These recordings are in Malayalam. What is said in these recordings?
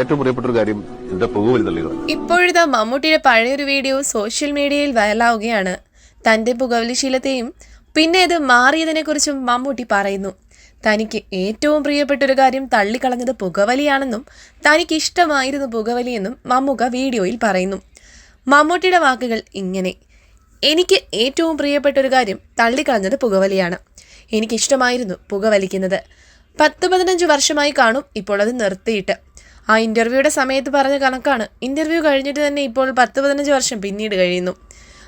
ഏറ്റവും പ്രിയപ്പെട്ട ഒരു കാര്യം എന്റെ പുകവലി തള്ളികൾ ഇപ്പോഴത്തെ മമ്മൂട്ടിയുടെ പഴയൊരു വീഡിയോ സോഷ്യൽ മീഡിയയിൽ വൈറലാവുകയാണ്. തന്റെ പുകവലി ശീലത്തെയും പിന്നെ ഇത് മാറിയതിനെക്കുറിച്ചും മമ്മൂട്ടി പറയുന്നു. തനിക്ക് ഏറ്റവും പ്രിയപ്പെട്ട ഒരു കാര്യം തള്ളിക്കളഞ്ഞത് പുകവലിയാണെന്നും തനിക്ക് ഇഷ്ടമായിരുന്നു പുകവലിയെന്നും മമ്മൂക്ക വീഡിയോയിൽ പറയുന്നു. മമ്മൂട്ടിയുടെ വാക്കുകൾ ഇങ്ങനെ എനിക്ക് ഏറ്റവും പ്രിയപ്പെട്ട ഒരു കാര്യം തള്ളിക്കളഞ്ഞത് പുകവലിയാണ്. എനിക്കിഷ്ടമായിരുന്നു പുകവലിക്കുന്നത്. പത്ത് പതിനഞ്ച് വർഷമായി കാണും ഇപ്പോൾ അത് നിർത്തിയിട്ട്. ആ ഇന്റർവ്യൂയുടെ സമയത്ത് പറഞ്ഞ കണക്കാണ്. ഇന്റർവ്യൂ കഴിഞ്ഞിട്ട് തന്നെ ഇപ്പോൾ പത്ത് പതിനഞ്ച് വർഷം പിന്നീട് കഴിയുന്നു.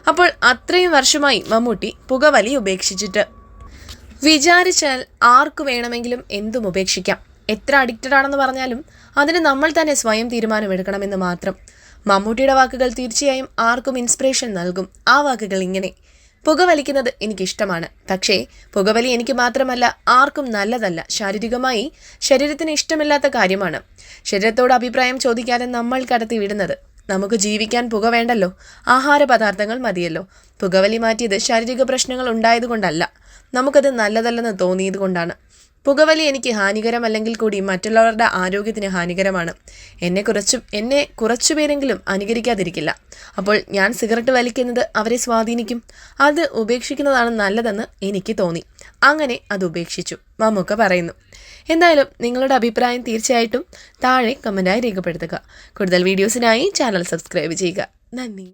അപ്പോൾ അത്രയും വർഷമായി മമ്മൂട്ടി പുകവലി ഉപേക്ഷിച്ചിട്ട്. വിചാരിച്ചാൽ ആർക്കു വേണമെങ്കിലും എന്തും ഉപേക്ഷിക്കാം. എത്ര അഡിക്റ്റഡ് ആണെന്ന് പറഞ്ഞാലും അതിന് നമ്മൾ തന്നെ സ്വയം തീരുമാനമെടുക്കണമെന്ന് മാത്രം. മമ്മൂട്ടിയുടെ വാക്കുകൾ തീർച്ചയായും ആർക്കും ഇൻസ്പിറേഷൻ നൽകും. ആ വാക്കുകൾ ഇങ്ങനെ. പുകവലിക്കുന്നത് എനിക്കിഷ്ടമാണ്. പക്ഷേ പുകവലി എനിക്ക് മാത്രമല്ല ആർക്കും നല്ലതല്ല. ശാരീരികമായി ശരീരത്തിന് ഇഷ്ടമില്ലാത്ത കാര്യമാണ്. ശരീരത്തോട് അഭിപ്രായം ചോദിക്കാതെ നമ്മൾ കടത്തി വിടുന്നത്. നമുക്ക് ജീവിക്കാൻ പുക വേണ്ടല്ലോ. ആഹാര പദാർത്ഥങ്ങൾ മതിയല്ലോ. പുകവലി മാറ്റിയത് ശാരീരിക പ്രശ്നങ്ങൾ ഉണ്ടായതുകൊണ്ടല്ല. നമുക്കത് നല്ലതല്ലെന്ന് തോന്നിയത് കൊണ്ടാണ് പുകവലി എനിക്ക് ഹാനികരമല്ലെങ്കിൽ കൂടി മറ്റുള്ളവരുടെ ആരോഗ്യത്തിന് ഹാനികരമാണ്. എന്നെ കുറച്ചു എന്നെ കുറച്ചു പേരെങ്കിലും അനുകരിക്കാതിരിക്കില്ല. അപ്പോൾ ഞാൻ സിഗരറ്റ് വലിക്കുന്നത് അവരെ സ്വാധീനിക്കും. അത് ഉപേക്ഷിക്കുന്നതാണ് നല്ലതെന്ന് എനിക്ക് തോന്നി. അങ്ങനെ അത് ഉപേക്ഷിച്ചു. മമ്മൂക്ക പറയുന്നു. എന്തായാലും നിങ്ങളുടെ അഭിപ്രായം തീർച്ചയായിട്ടും താഴെ കമന്റായി രേഖപ്പെടുത്തുക. കൂടുതൽ വീഡിയോസിനായി ചാനൽ സബ്സ്ക്രൈബ് ചെയ്യുക. നന്ദി.